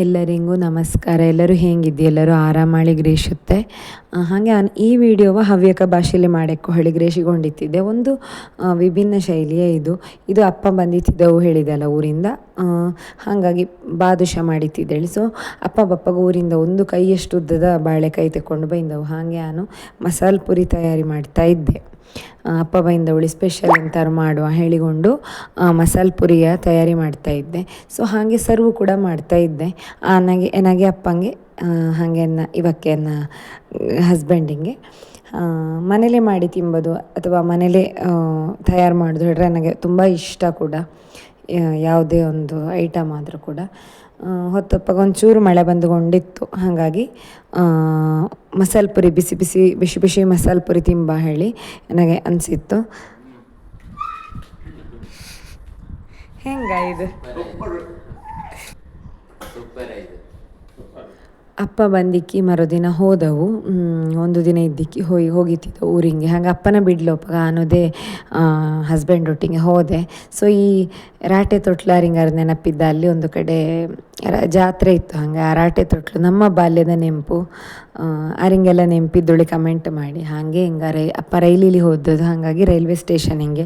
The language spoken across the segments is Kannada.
ಎಲ್ಲರಿಗೂ ನಮಸ್ಕಾರ. ಎಲ್ಲರೂ ಹೇಗಿದ್ದಿ ಎಲ್ಲರೂ ಆರಾಮಾಳಿ ಗ್ರೇಷುತ್ತೆ ಹಾಗೆ ಈ ವಿಡಿಯೋವ ಹವ್ಯಕ ಭಾಷೆಯಲ್ಲಿ ಮಾಡಕ್ಕೆ ಹೇಳಿ ಗ್ರೇಷಿಗೊಂಡಿತ್ತಿದ್ದೆ ಒಂದು ವಿಭಿನ್ನ ಶೈಲಿಯೇ ಇದು. ಇದು ಅಪ್ಪ ಬಂದಿತ್ತಿದ್ದವು ಹೇಳಿದೆಲ್ಲ ಊರಿಂದ. ಹಾಗಾಗಿ ಬಾದುಷ ಮಾಡಿತ್ತಿದ್ದೇಳಿ ಸೊ ಅಪ್ಪ ಬಪ್ಪಗ ಊರಿಂದ ಒಂದು ಕೈಯಷ್ಟು ಉದ್ದದ ಬಾಳೆಕಾಯಿ ತಗೊಂಡು ಬಂದವು. ಹಾಗೆ ನಾನು ಮಸಾಲೆ ಪುರಿ ತಯಾರಿ ಮಾಡ್ತಾ ಇದ್ದೆ. ಅಪ್ಪ ಬೈಂದವಳಿ ಸ್ಪೆಷಲ್ ಎಂತಾರು ಮಾಡುವ ಹೇಳಿಕೊಂಡು ಮಸಾಲ ಪುರಿಯ ತಯಾರಿ ಮಾಡ್ತಾ ಇದ್ದೆ. ಸೊ ಹಾಗೆ ಸರ್ವ್ ಕೂಡ ಮಾಡ್ತಾ ಇದ್ದೆ. ನನಗೆ ನನಗೆ ಅಪ್ಪಂಗೆ ಹಾಗೆ ಇವಕ್ಕೆ ಹಸ್ಬೆಂಡಿಗೆ ಮನೇಲೇ ಮಾಡಿ ತಿಂಬೋದು ಅಥವಾ ಮನೇಲೇ ತಯಾರು ಮಾಡೋದು ಹೇಳಿದ್ರೆ ನನಗೆ ತುಂಬ ಇಷ್ಟ ಕೂಡ. ಯಾವುದೇ ಒಂದು ಐಟಮ್ ಆದರೂ ಕೂಡ ಒಂದು ಒಂಚೂರು ಮಳೆ ಬಂದುಕೊಂಡಿತ್ತು. ಹಾಗಾಗಿ ಮಸಾಲೆ ಪುರಿ ಬಿಸಿ ಬಿಸಿ ಬಿಸಿ ಬಿಸಿ ಮಸಾಲ ಪುರಿ ತಿಂಬ ಹೇಳಿ ನನಗೆ ಅನಿಸಿತ್ತು. ಹೆಂಗ ಇದು ಸೂಪರ್ ಆಯ್ತು. ಅಪ್ಪ ಬಂದಿಕ್ಕಿ ಮರುದಿನ ಹೋದವು. ಒಂದು ದಿನ ಇದ್ದಿಕ್ಕಿ ಹೋಗಿ, ಹೋಗಿತ್ತಿದ್ದು ಊರಿಗೆ. ಹಾಗೆ ಅಪ್ಪನ ಬಿಡ್ಲೋಪಾಗ ಅನ್ನೋದೇ ಹಸ್ಬೆಂಡ್ ಒಟ್ಟಿಗೆ ಹೋದೆ. ಸೊ ಈ ರಾಟೆ ತೊಟ್ಲಾರಿಂಗಾರ ನೆನಪಿದ್ದ, ಅಲ್ಲಿ ಒಂದು ಕಡೆ ಜಾತ್ರೆ ಇತ್ತು. ಹಾಗೆ ಆ ರಾಟೆ ತೊಟ್ಲು ನಮ್ಮ ಬಾಲ್ಯದ ನೆನಪು ಅರಿಂಗೆಲ್ಲ ನೆನಪಿದ್ದೊಳಿ ಕಮೆಂಟ್ ಮಾಡಿ, ಹಾಗೆ ಹಿಂಗಾರೆ ಅಪ್ಪ ರೈಲಿಲಿ ಹೋದದ್ದು, ಹಾಗಾಗಿ ರೈಲ್ವೆ ಸ್ಟೇಷನಿಗೆ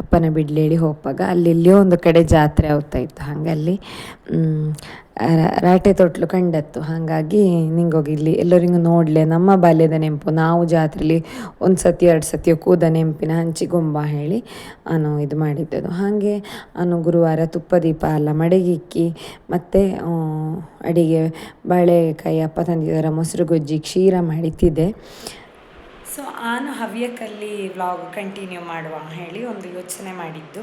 ಅಪ್ಪನ ಬಿಡ್ಲೇಳಿ ಹೋಗುವಾಗ ಅಲ್ಲಿ ಎಲ್ಲಿಯೋ ಒಂದು ಕಡೆ ಜಾತ್ರೆ ಆಗ್ತಾ ಇತ್ತು. ಹಾಗೆ ಅಲ್ಲಿ ರ- ರಾಟೆ ತೊಟ್ಲು ಕಂಡತ್ತು. ಹಾಗಾಗಿ ನಿಂಗೋಗಿ ಇಲ್ಲಿ ಎಲ್ಲರಿಗೂ ನೋಡಲೆ, ನಮ್ಮ ಬಾಲ್ಯದ ನೆನಪು ನಾವು ಜಾತ್ರೆಲಿ ಒಂದು ಸತಿ ಎರಡು ಸತಿಯ ಕೂದ ನೆನಪಿನ ಹಂಚಿಗೊಂಬ ಹೇಳಿ ನಾನು ಇದು ಮಾಡಿದ್ದದು. ಹಾಗೆ ನಾನು ಗುರುವಾರ ತುಪ್ಪ ದೀಪ ಅಲ್ಲ ಮಡಗಿಕ್ಕಿ, ಮತ್ತು ಅಡಿಗೆ ಬಾಳೆಕಾಯಿ ಅಪ್ಪ ತಂದಿದ್ದಾರ ಮೊಸರು ಗೊಜ್ಜಿ, ಕ್ಷೀರ ಮಾಡಿತಿದ್ದೆ ಸೊ ಆನು ಹವ್ಯಕಲ್ಲಿ ವ್ಲಾಗ್ ಕಂಟಿನ್ಯೂ ಮಾಡುವ ಹೇಳಿ ಒಂದು ಯೋಚನೆ ಮಾಡಿದ್ದು.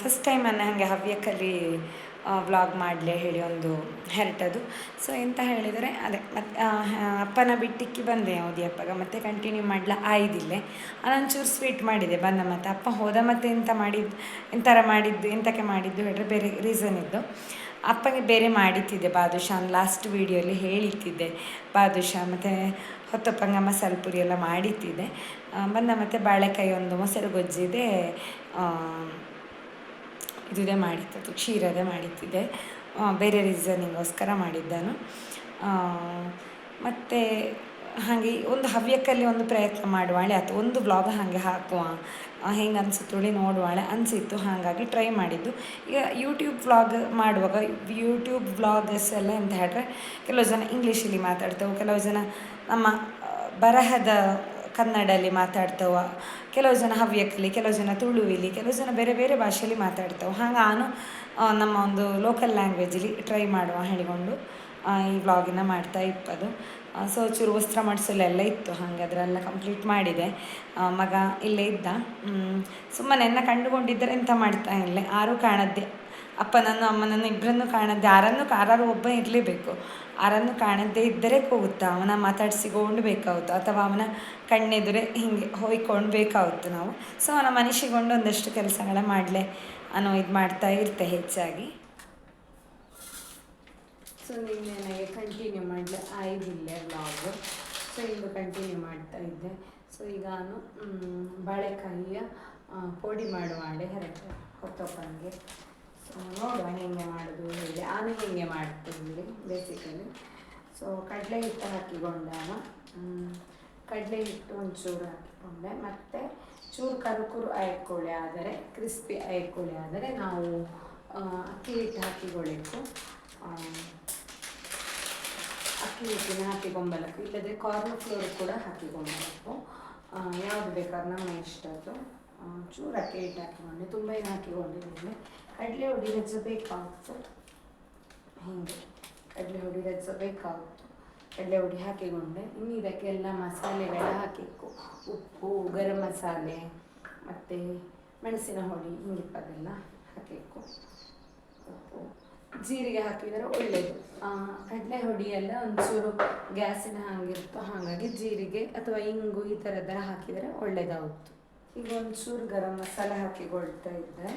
ಫಸ್ಟ್ ಟೈಮ್ ನಾನು ಹಾಗೆ ಹವ್ಯಕಲ್ಲಿ ವ್ಲಾಗ್ ಮಾಡಲಿ ಹೇಳಿ ಒಂದು ಹೆರಟದು. ಸೊ ಎಂತ ಹೇಳಿದರೆ, ಅದೇ ಮತ್ತು ಅಪ್ಪನ ಬಿಟ್ಟಿಕ್ಕಿ ಬಂದೆ ಅಪ್ಪಗ, ಮತ್ತೆ ಕಂಟಿನ್ಯೂ ಮಾಡಲ ಆಯ್ದಿಲ್ಲೆ. ಅದೊಂಚೂರು ಸ್ವೀಟ್ ಮಾಡಿದೆ, ಬಂದ ಮತ್ತೆ. ಅಪ್ಪ ಹೋದ ಮತ್ತೆ ಎಂತ ಮಾಡಿದ್ದು ಎಂಥರ ಮಾಡಿದ್ದು, ಎಂತಕ್ಕೆ ಮಾಡಿದ್ದು ಹೇಳಿದ್ರೆ ಬೇರೆ ರೀಸನ್ ಇದ್ದು. ಅಪ್ಪಗೆ ಬೇರೆ ಮಾಡಿತ್ತಿದ್ದೆ ಬಾದುಷಾ ಲಾಸ್ಟ್ ವೀಡಿಯೋಲಿ ಹೇಳಿತ್ತಿದ್ದೆ ಬಾದುಷಾ, ಮತ್ತು ಹೊತ್ತಪ್ಪಂಗ ಮಸಾಲೆ ಪುರಿ ಎಲ್ಲ ಮಾಡಿತ್ತಿದ್ದೆ. ಬಂದ ಮತ್ತು ಬಾಳೆಕಾಯಿ ಒಂದು ಮೊಸರು ಗೊಜ್ಜಿದೆ ಆ, ಇದುದೇ ಮಾಡಿದ್ದದು ಕ್ಷೀರದೇ ಮಾಡಿತ್ತಿದ್ದೆ ಆ, ಬೇರೆ ರೀಸನಿಗೋಸ್ಕರ ಮಾಡಿದ್ದಾನು. ಮತ್ತು ಹಾಗೆ ಒಂದು ಹವ್ಯಕ್ಕಲ್ಲಿ ಒಂದು ಪ್ರಯತ್ನ ಮಾಡುವಾಳೆ ಅಥವಾ ಒಂದು ಬ್ಲಾಗ್ ಹಾಗೆ ಹಾಕುವ ಹೆಂಗೆ ಅನ್ಸುತ್ತೇಳಿ ನೋಡುವಾಳೆ ಅನಿಸಿತ್ತು ಹಾಗಾಗಿ ಟ್ರೈ ಮಾಡಿದ್ದು. ಈಗ ಯೂಟ್ಯೂಬ್ ವ್ಲಾಗ್ ಮಾಡುವಾಗ ಯೂಟ್ಯೂಬ್ ವ್ಲಾಗರ್ಸ್ ಎಲ್ಲ ಅಂತ ಹೇಳಿದ್ರೆ ಕೆಲವು ಜನ ಇಂಗ್ಲೀಷಲ್ಲಿ ಮಾತಾಡ್ತವೆ ಕೆಲವು ಜನ ನಮ್ಮ ಬರಹದ ಕನ್ನಡಲ್ಲಿ ಮಾತಾಡ್ತವ ಕೆಲವು ಜನ ಹವ್ಯಕಲಿ, ಕೆಲವು ಜನ ತುಳುವಿಲಿ, ಕೆಲವು ಜನ ಬೇರೆ ಬೇರೆ ಭಾಷೆಯಲ್ಲಿ ಮಾತಾಡ್ತಾವೆ. ಹಾಗೆ ನಾನು ನಮ್ಮ ಒಂದು ಲೋಕಲ್ ಲ್ಯಾಂಗ್ವೇಜಲ್ಲಿ ಟ್ರೈ ಮಾಡುವ ಹೇಳಿಕೊಂಡು ಈ ವ್ಲಾಗಿನ ಮಾಡ್ತಾ ಇಪ್ಪದು. ಸೊ ಚೂರು ವಸ್ತ್ರ ಮಾಡಿಸಲೆಲ್ಲ ಇತ್ತು, ಹಾಗೆ ಅದರೆಲ್ಲ ಕಂಪ್ಲೀಟ್ ಮಾಡಿದೆ. ಮಗ ಇಲ್ಲೇ ಇದ್ದ. ಸುಮ್ಮನೆ ಎನ್ನ ಕಂಡುಕೊಂಡಿದ್ದರೆ ಎಂಥ ಮಾಡ್ತಾ ಇಲ್ಲ ಯಾರೂ ಕಾಣದ್ದೆ. ಅಪ್ಪನನ್ನು, ಅಮ್ಮನನ್ನು ಇಬ್ಬರನ್ನು ಕಾಣದೆ ಯಾರನ್ನು ಯಾರು ಒಬ್ಬ ಇರಲೇಬೇಕು. ಯಾರನ್ನು ಕಾಣದೇ ಇದ್ದರೆ ಕೂಗುತ್ತಾ? ಅವನ ಮಾತಾಡಿಸಿಕೊಂಡು ಬೇಕಾಗುತ್ತೆ ಅಥವಾ ಅವನ ಕಣ್ಣೆದುರೆ ಹಿಂಗೆ ಹೋಯ್ಕೊಂಡು ಬೇಕಾಗುತ್ತೆ ನಾವು? ಸೊ ಅವನ ಮನುಷ್ಯಗೊಂಡು ಒಂದಷ್ಟು ಕೆಲಸಗಳ ಮಾಡಲೆ ಅನ್ನೋ ಇದು ಮಾಡ್ತಾ ಇರ್ತೆ ಹೆಚ್ಚಾಗಿ. ಸೊ ನಿನ್ನೆ ನನಗೆ ಕಂಟಿನ್ಯೂ ಮಾಡಲೆ ಆಯ್ದಿಲ್ಲ ವ್ಲಾಗ್ ಸೊ ಈಗ ಕಂಟಿನ್ಯೂ ಮಾಡ್ತಾ ಇದ್ದೆ. ಸೊ ಈಗ ನಾನು ಬಾಳೆಕಾಯಿಯ ಪೋಡಿ ಮಾಡುವ ಹಾಡೆ ಹರಟೆ ಹೊತ್ತಪ್ಪನಿಗೆ ಸೊ ನೋಡುವ ಹೆಂಗೆ ಮಾಡೋದು ಹೇಳಿ ಆನೆ ಹೆಂಗೆ ಮಾಡ್ತೀನಿ ಬೇಸಿಕಲಿ ಸೊ ಕಡಲೆ ಹಿಟ್ಟು ಹಾಕಿಕೊಂಡಾಗ ಕಡಲೆ ಹಿಟ್ಟು ಒಂಚೂರು ಹಾಕಿಕೊಂಡೆ. ಮತ್ತು ಚೂರು ಕರುಕುರು ಆಯ್ಕೊಳ್ಳಿ ಆದರೆ ಕ್ರಿಸ್ಪಿ ಆಯ್ಕೊಳ್ಳಿ ಆದರೆ ನಾವು ಅಕ್ಕಿ ಹಿಟ್ಟು ಹಾಕಿಕೊಳ್ಳಿಕ್ಕು ಆ, ಅಕ್ಕಿ ಹಿಟ್ಟಿನ ಹಾಕಿಕೊಂಬಲಕ್ಕೆ ಇಲ್ಲದೆ ಕಾರ್ನ್ ಫ್ಲೋರ್ ಕೂಡ ಹಾಕಿಕೊಂಬಲಕ್ಕು ಯಾವುದು ಬೇಕಾದ್ರೆ ನಮ್ಮ ಇಷ್ಟ ಅದು ಆ, ಚೂರು ಅಕ್ಕಿ ಹಿಟ್ಟು ಹಾಕಿಕೊಂಡೆ ತುಂಬ ಏನು ಹಾಕಿಕೊಂಡಿದ್ದೀನಿ ಕಡಲೆ ಹುಡಿ ಬೇಕಾಗುತ್ತೆ. ಹೀಗೆ, ಕಡಲೆ ಹುಡಿ ಬೇಕಾಗುತ್ತೆ. ಕಡಲೆ ಹುಡಿ ಹಾಕಿಕೊಂಡೆ. ಇನ್ನು ಇದಕ್ಕೆಲ್ಲ ಮಸಾಲೆಗಳ ಹಾಕಿಕ್ಕು. ಉಪ್ಪು, ಗರಂ ಮಸಾಲೆ, ಮತ್ತು ಮೆಣಸಿನ ಹುಡಿ ಹಿಂಗಿಪ್ಪದೆಲ್ಲ ಹಾಕಿಕ್ಕು. ಉಪ್ಪು. ಜೀರಿಗೆ ಹಾಕಿದರೆ ಒಳ್ಳೆಯದು ಕಡಲೆ ಹುಡಿ ಎಲ್ಲ ಒಂಚೂರು ಗ್ಯಾಸಿನ ಹಾಗಿರುತ್ತೋ ಹಾಗಾಗಿ ಜೀರಿಗೆ ಅಥವಾ ಇಂಗು ಈ ಥರದ್ದೆಲ್ಲ ಹಾಕಿದರೆ ಒಳ್ಳೆಯದಾಗುತ್ತೆ ಈಗ ಒಂಚೂರು ಗರಂ ಮಸಾಲೆ ಹಾಕಿಕೊಳ್ತಾ ಇದ್ದೆ.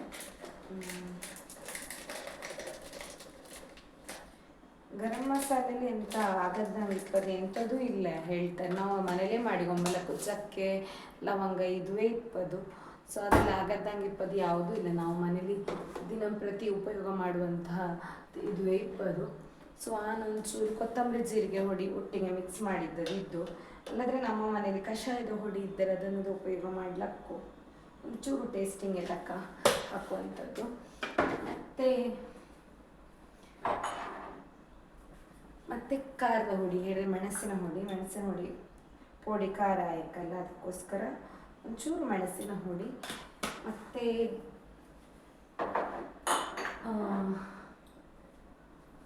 ಗರಂ ಮಸಾಲೆಲಿ ಎಂತ ಆಗದ ಇಪ್ಪದೆ ಎಂಥದ್ದು ಇಲ್ಲ ಹೇಳ್ತಾರೆ ನಾವು ಮನೇಲೇ ಮಾಡಿಕೊಂಬಲಕ್ಕು ಕುಚ್ಚಕ್ಕೆ ಲವಂಗ ಇದುವೇ ಇಪ್ಪದು ಸೊ ಅದರಲ್ಲಿ ಆಗದ್ದಂಗೆ ಇಪ್ಪದು ಯಾವುದೂ ಇಲ್ಲ. ನಾವು ಮನೇಲಿ ದಿನಂಪ್ರತಿ ಉಪಯೋಗ ಮಾಡುವಂತಹ ಇದುವೇ ಇಪ್ಪದು ಸೊ ಒಂಚೂರು ಕೊತ್ತಂಬರಿ ಜೀರಿಗೆ ಹೊಡಿ ಒಟ್ಟಿಗೆ ಮಿಕ್ಸ್ ಮಾಡಿದ್ದದು ಇದ್ದು ಇಲ್ಲದ್ರೆ ನಮ್ಮ ಮನೆಯಲ್ಲಿ ಕಷಾಯದ ಹೊಡಿ ಇದ್ದರೆ ಅದನ್ನು ಉಪಯೋಗ ಮಾಡಲಕ್ಕು. ಒಂಚೂರು ಟೇಸ್ಟಿಂಗ್ ತಕ್ಕ ಹಾಕುವಂಥದ್ದು. ಮತ್ತು ಮತ್ತು ಖಾರದ ಹುಡಿ ಎರೆ ಮೆಣಸಿನ ಹುಡಿ ಮೆಣಸಿನ ಹುಡಿ, ಪೋಡಿ, ಖಾರ ಆಯ್ಕಲ್ಲ ಅದಕ್ಕೋಸ್ಕರ ಒಂಚೂರು ಮೆಣಸಿನ ಹುಡಿ. ಮತ್ತು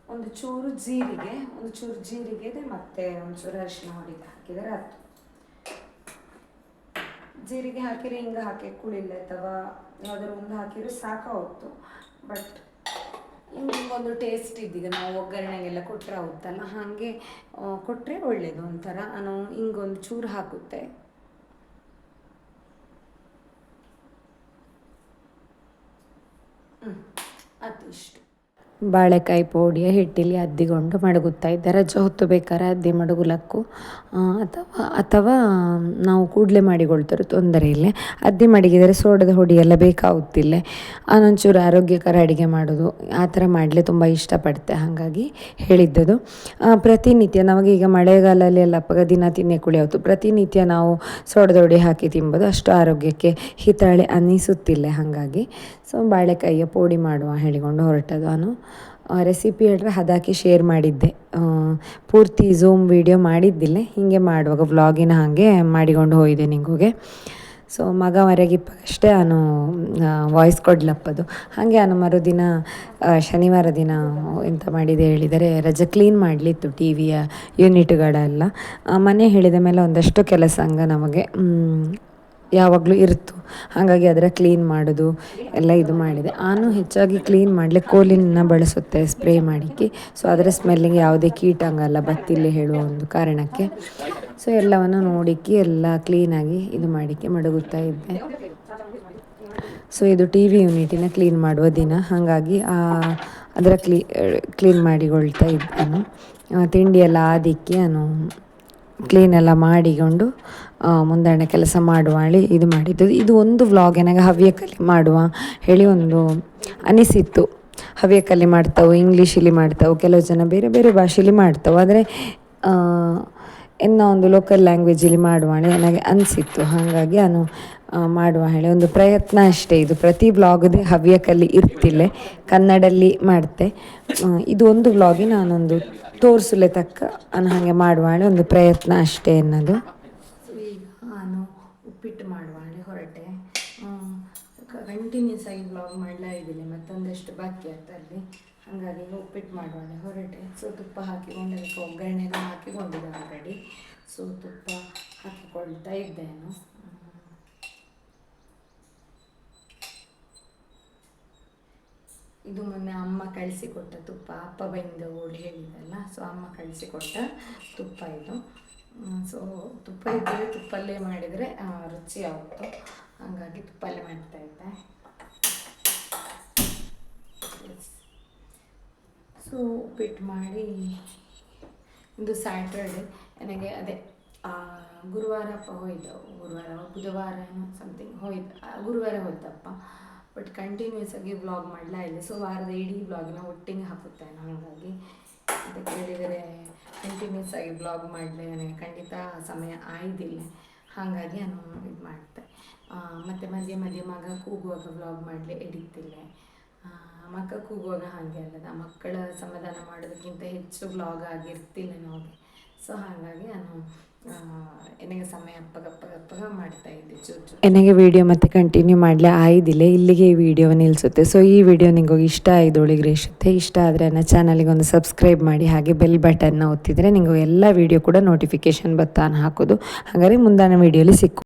ಒಂದು ಚೂರು ಜೀರಿಗೆ, ಒಂದು ಚೂರು ಜೀರಿಗೆ ಮತ್ತು ಒಂಚೂರು ಅರಿಶಿನ ಹೊಡಿದು ಹಾಕಿದರೆ ಅದು ಜೀರಿಗೆ ಹಾಕಿರಿ, ಹಿಂಗೆ ಹಾಕಿ ಕುಳಿಲ್ಲ ಅಥವಾ ಯಾವುದಾದ್ರು ಒಂದು ಹಾಕಿದ್ರೆ ಸಾಕಾಗುತ್ತೆ ಬಟ್ ಒಂದು ಟೇಸ್ಟ್ ಇದ್ದೀಗ ನಾವು ಒಗ್ಗರಣೆಗೆಲ್ಲ ಕೊಟ್ಟರೆ ಆಗುತ್ತಲ್ಲ ಹಾಗೆ ಕೊಟ್ಟರೆ ಒಳ್ಳೆಯದು ಒಂಥರ. ನಾನು ಹಿಂಗೊಂದು ಚೂರು ಹಾಕುತ್ತೆ. ಹ್ಞೂ ಅದು ಇಷ್ಟು ಬಾಳೆಕಾಯಿ ಪೋಡಿಯ ಹಿಟ್ಟಿಲಿ ಅದ್ದಿಕೊಂಡು ಮಡಗುತ್ತಾ ಇದ್ದಾರೆ ರಜೆ ಹೊತ್ತು ಬೇಕಾದ್ರೆ ಅದ್ದಿ ಮಡಗುಲಕ್ಕು ಅಥವಾ ಅಥವಾ ನಾವು ಕೂಡಲೇ ಮಾಡಿಕೊಳ್ತಾರೆ ತೊಂದರೆ ಇಲ್ಲ ಅದ್ದಿ ಮಡಗಿದರೆ ಸೋಡದ ಹುಡಿ ಎಲ್ಲ ಬೇಕಾಗುತ್ತಿಲ್ಲ. ಆನೊಂಚೂರು ಆರೋಗ್ಯಕರ ಅಡುಗೆ ಮಾಡೋದು, ಆ ಥರ ಮಾಡಲಿ ತುಂಬ ಇಷ್ಟಪಡ್ತೆ ಹಾಗಾಗಿ ಹೇಳಿದ್ದದು. ಪ್ರತಿನಿತ್ಯ ನಮಗೀಗ ಮಳೆಗಾಲಲ್ಲಿ ಎಲ್ಲ ಅಪ್ಪಗ ದಿನ ತಿನ್ನೆ ಕುಳಿಯೋದು ಪ್ರತಿನಿತ್ಯ ನಾವು ಸೋಡದ ಹುಡಿ ಹಾಕಿ ತಿನ್ಬೋದು ಅಷ್ಟು ಆರೋಗ್ಯಕ್ಕೆ ಹಿತಾಳೆ ಅನ್ನಿಸುತ್ತಿಲ್ಲ ಹಾಗಾಗಿ. ಸೊ, ಬಾಳೆಕಾಯಿಯ ಪೋಡಿ ಮಾಡುವ ಹೇಳಿಕೊಂಡು ಹೊರಟದು ನಾನು. ರೆಸಿಪಿ ಹೇಳಿದ್ರೆ ಅದಾಕಿ ಶೇರ್ ಮಾಡಿದ್ದೆ. ಪೂರ್ತಿ ಝೂಮ್ ವೀಡಿಯೋ ಮಾಡಿದ್ದಿಲ್ಲ. ಹೀಗೆ ಮಾಡುವಾಗ ವ್ಲಾಗಿನ ಹಾಗೆ ಮಾಡಿಕೊಂಡು ಹೋಯಿದೆ ನಿಂಗೆ ಸೊ ಮಗ ಅಷ್ಟೇ ನಾನು ವಾಯ್ಸ್ ಕೊಡ್ಲಪ್ಪದು. ಹಾಗೆ ನಾನು ಮರುದಿನ ಶನಿವಾರ ದಿನ ಎಂತ ಮಾಡಿದೆ ಹೇಳಿದರೆ, ರಜೆ ಕ್ಲೀನ್ ಮಾಡಲಿತ್ತು ಟಿ ವಿಯ ಯೂನಿಟ್ಗಳೆಲ್ಲ ಮನೆ ಹೇಳಿದ ಮೇಲೆ ಒಂದಷ್ಟು ಕೆಲಸ ಹಂಗೆ ನಮಗೆ ಯಾವಾಗಲೂ ಇರುತ್ತು ಹಾಗಾಗಿ ಅದರ ಕ್ಲೀನ್ ಮಾಡೋದು ಎಲ್ಲ ಇದು ಮಾಡಿದೆ. ನಾನು ಹೆಚ್ಚಾಗಿ ಕ್ಲೀನ್ ಮಾಡಲಿಕ್ಕೆ ಕೋಲಿನ ಬಳಸುತ್ತೆ ಸ್ಪ್ರೇ ಮಾಡಿಕ್ಕೆ. ಸೊ ಅದರ ಸ್ಮೆಲ್ಲಿಗೆ ಯಾವುದೇ ಕೀಟಂಗಲ್ಲ ಬತ್ತಿಲ್ಲಿ ಹೇಳುವ ಒಂದು ಕಾರಣಕ್ಕೆ. ಸೊ ಎಲ್ಲವನ್ನು ನೋಡಿಕ್ಕೆ ಎಲ್ಲ ಕ್ಲೀನಾಗಿ ಇದು ಮಾಡಿಕ್ಕೆ ಮಡಗುತ್ತಾ ಇದ್ದೆ. ಸೊ ಇದು ಟಿ ವಿ ಯೂನಿಟಿನ ಕ್ಲೀನ್ ಮಾಡುವ ದಿನ. ಹಾಗಾಗಿ ಅದರ ಕ್ಲೀ ಕ್ಲೀನ್ ಮಾಡಿಕೊಳ್ತಾ ತಿಂಡಿ ಎಲ್ಲ ಆದಿಕ್ಕೆ ನಾನು ಕ್ಲೀನ್ ಎಲ್ಲ ಮಾಡಿಕೊಂಡು ಮುಂದಣ ಕೆಲಸ ಮಾಡುವ ಹೇಳಿ ಇದು ಮಾಡಿದ್ದು. ಇದು ಒಂದು ವ್ಲಾಗ್ ನನಗೆ ಹವ್ಯಕಲಿ ಮಾಡುವ ಹೇಳಿ ಒಂದು ಅನಿಸಿತ್ತು. ಹವ್ಯಕಲಿ ಮಾಡ್ತಾವೆ ಇಂಗ್ಲೀಷಲ್ಲಿ ಮಾಡ್ತಾವೆ, ಕೆಲವು ಜನ ಬೇರೆ ಬೇರೆ ಭಾಷೆಯಲ್ಲಿ ಮಾಡ್ತಾವೆ. ಆದರೆ ಎನ್ನ ಒಂದು ಲೋಕಲ್ ಲ್ಯಾಂಗ್ವೇಜಲ್ಲಿ ಮಾಡುವ ನನಗೆ ಅನಿಸಿತ್ತು. ಹಾಗಾಗಿ ನಾನು ಮಾಡುವ ಹೇಳಿ. ಒಂದು ಪ್ರಯತ್ನ ಅಷ್ಟೇ. ಇದು ಪ್ರತಿ ವ್ಲಾಗದೇ ಹವ್ಯಕಲ್ಲಿ ಇರ್ತಿಲ್ಲ. ಕನ್ನಡಲ್ಲಿ ಮಾಡ್ತೆ. ಇದು ಒಂದು ಬ್ಲಾಗಿ ನಾನೊಂದು ತೋರಿಸಲೇ ತಕ್ಕ ನಾನು ಹಾಗೆ ಮಾಡುವ ಒಂದು ಪ್ರಯತ್ನ ಅಷ್ಟೇ ಅನ್ನೋದು ನಾನು ಉಪ್ಪಿಟ್ಟು ಮಾಡುವ ಹೊರಟೆ ಕಂಟಿನ್ಯೂಸ್ ಆಗಿ ಬ್ಲಾಗ್ ಮಾಡಲೇ ಇದ್ದೀನಿ, ಮತ್ತೊಂದಷ್ಟು ಬಾಕಿ ಅಲ್ಲಿ. ಹಾಗಾಗಿ ಉಪ್ಪಿಟ್ಟು ಮಾಡೋಣ ಹೊರಟೆ. ಸೊ ತುಪ್ಪ ಹಾಕಿಕೊಂಡು ಅದಕ್ಕೆ ಒಗ್ಗರಣೆನ ಹಾಕಿಕೊಂಡಿದ್ದೆ ಆಲ್ರೆಡಿ ಸೊ ತುಪ್ಪ ಹಾಕಿಕೊಳ್ತಾ ಇದ್ದೇನು. ಇದು ಮೊನ್ನೆ ಅಮ್ಮ ಕಳಿಸಿಕೊಟ್ಟ ತುಪ್ಪ, ಅಪ್ಪ ಬಂದ ಓಡಿ ಹೇಳಿದಲ್ಲ ಸೊ ಅಮ್ಮ ಕಳಿಸಿಕೊಟ್ಟ ತುಪ್ಪ ಇದು. ಸೊ ತುಪ್ಪ ಇದ್ದರೆ ತುಪ್ಪಲ್ಲೇ ಮಾಡಿದರೆ ರುಚಿ ಆಗುತ್ತೆ ಹಾಗಾಗಿ ತುಪ್ಪಲ್ಲೇ ಮಾಡ್ತಾ ಇದ್ದೆ. ಸೊ ಉಪ್ಪಿಟ್ಟು ಮಾಡಿ ಒಂದು ಸ್ಯಾಟರ್ಡೇ ನನಗೆ ಅದೇ ಗುರುವಾರ ಅಪ್ಪ ಹೋಯ್ತು. ಗುರುವಾರ ಬುಧವಾರ ಸಮಥಿಂಗ್ ಹೋಯ್ತು. ಗುರುವಾರ ಹೋಯ್ತಪ್ಪ. ಬಟ್ ಕಂಟಿನ್ಯೂಸ್ ಆಗಿ ವ್ಲಾಗ್ ಮಾಡಲಾ ಇಲ್ಲ. ಸೊ ವಾರದ ಇಡೀ ವ್ಲಾಗ್ನ ಒಟ್ಟಿಗೆ ಹಾಕುತ್ತೆ ಹಾಗಾಗಿ. ಅದಕ್ಕೆ ಹೇಳಿದರೆ ಕಂಟಿನ್ಯೂಸ್ ಆಗಿ ಬ್ಲಾಗ್ ಮಾಡಲಿ ನನಗೆ ಖಂಡಿತ ಸಮಯ ಆಯ್ದಿಲ್ಲ. ಹಾಗಾಗಿ ನಾನು ಇದು ಮಾಡ್ತೆ. ಮತ್ತು ಮಧ್ಯೆ ಮಧ್ಯೆ ಮಗ ಕೂಗುವಾಗ ವ್ಲಾಗ್ ಮಾಡಲಿ ಎಡಿತಿಲ್ಲ ಮಕ್ಕ ಕೂಗುವಾಗ ಹಾಗೆ ಅಲ್ಲದ. ಮಕ್ಕಳ ಸಮಾಧಾನ ಮಾಡೋದಕ್ಕಿಂತ ಹೆಚ್ಚು ವ್ಲಾಗ್ ಆಗಿರ್ತಿಲ್ಲ ನೋಡಿ ಸೊ ಹಾಗಾಗಿ ನಾನು ನನಗೆ ಸಮಯ ಮಾಡ್ತಾ ವಿಡಿಯೋ ಮತ್ತೆ ಕಂಟಿನ್ಯೂ ಮಾಡಲೇ ಆಯ್ದಿಲ್ಲ, ಇಲ್ಲಿಗೆ ಈ ವಿಡಿಯೋ ನಿಲ್ಲಿಸುತ್ತೆ ಸೊ ಈ ವಿಡಿಯೋ ನಿಮಗೆ ಇಷ್ಟ ಆಯ್ದು ರೇಷುತ್ತೆ ಇಷ್ಟ ಆದರೆ ನನ್ನ ಚಾನಲ್ಗೆ ಒಂದು ಸಬ್ಸ್ಕ್ರೈಬ್ ಮಾಡಿ, ಹಾಗೆ ಬೆಲ್ ಬಟನ್ನ ಒತ್ತಿದರೆ ನಿಮಗೆ ಎಲ್ಲ ವಿಡಿಯೋ ಕೂಡ ನೋಟಿಫಿಕೇಶನ್ ಬತ್ತಾನ ಹಾಕೋದು. ಹಾಗಾದರೆ ಮುಂದಾನ ವಿಡಿಯೋಲಿ ಸಿಕ್ಕು.